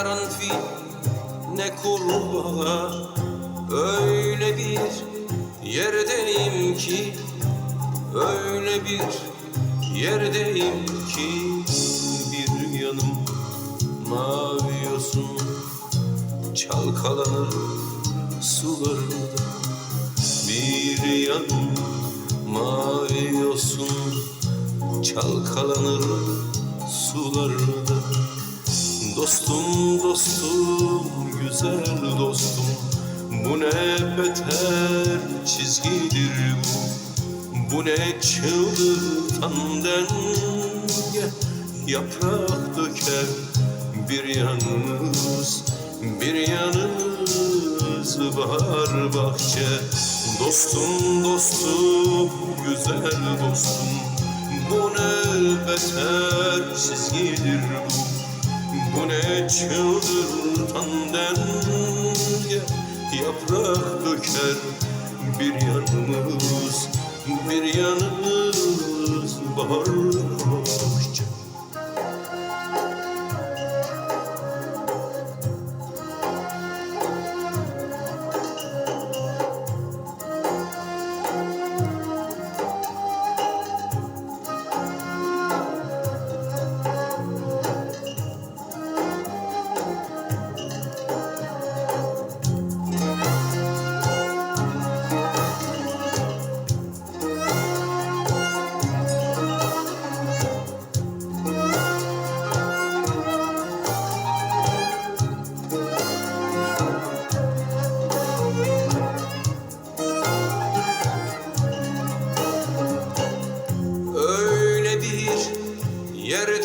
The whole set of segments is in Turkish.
karanfil ne kurbağa. Öyle bir yerdeyim ki Öyle bir yerdeyim ki. Bir yanım mavi yosun Çalkalanır sularında. Bir yanım mavi yosun Çalkalanır sularda Dostum dostum güzel dostum. Bu ne beter çizgidir bu? Bu ne çıldırtan denge? Yaprak döker bir yanımız Bir yanımız bahar bahçe. Dostum dostum güzel dostum. Bu ne beter çizgidir bu bu ne çıldırtan denge? Yaprak döker bir yanımız Bir yanımız bahar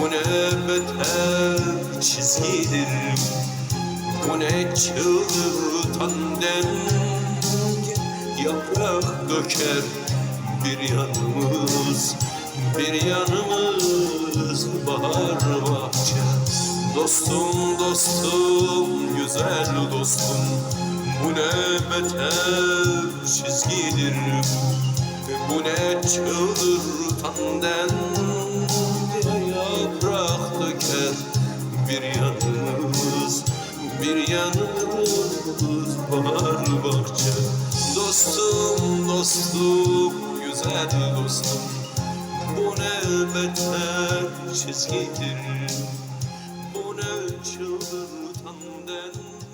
Bu ne beter çizgidir? Bu ne çıldırtan denge Yaprak döker bir yanımız Bir yanımız bahar bahçe. Dostum dostum güzel dostum Bu ne beter çizgidir? Bu ne çıldırtan denge Bir yanımız Bir yanımız bahar bahçe. Dostum dostum güzel dostum. Bu ne beter çizgidir. Bu ne çıldırtan denge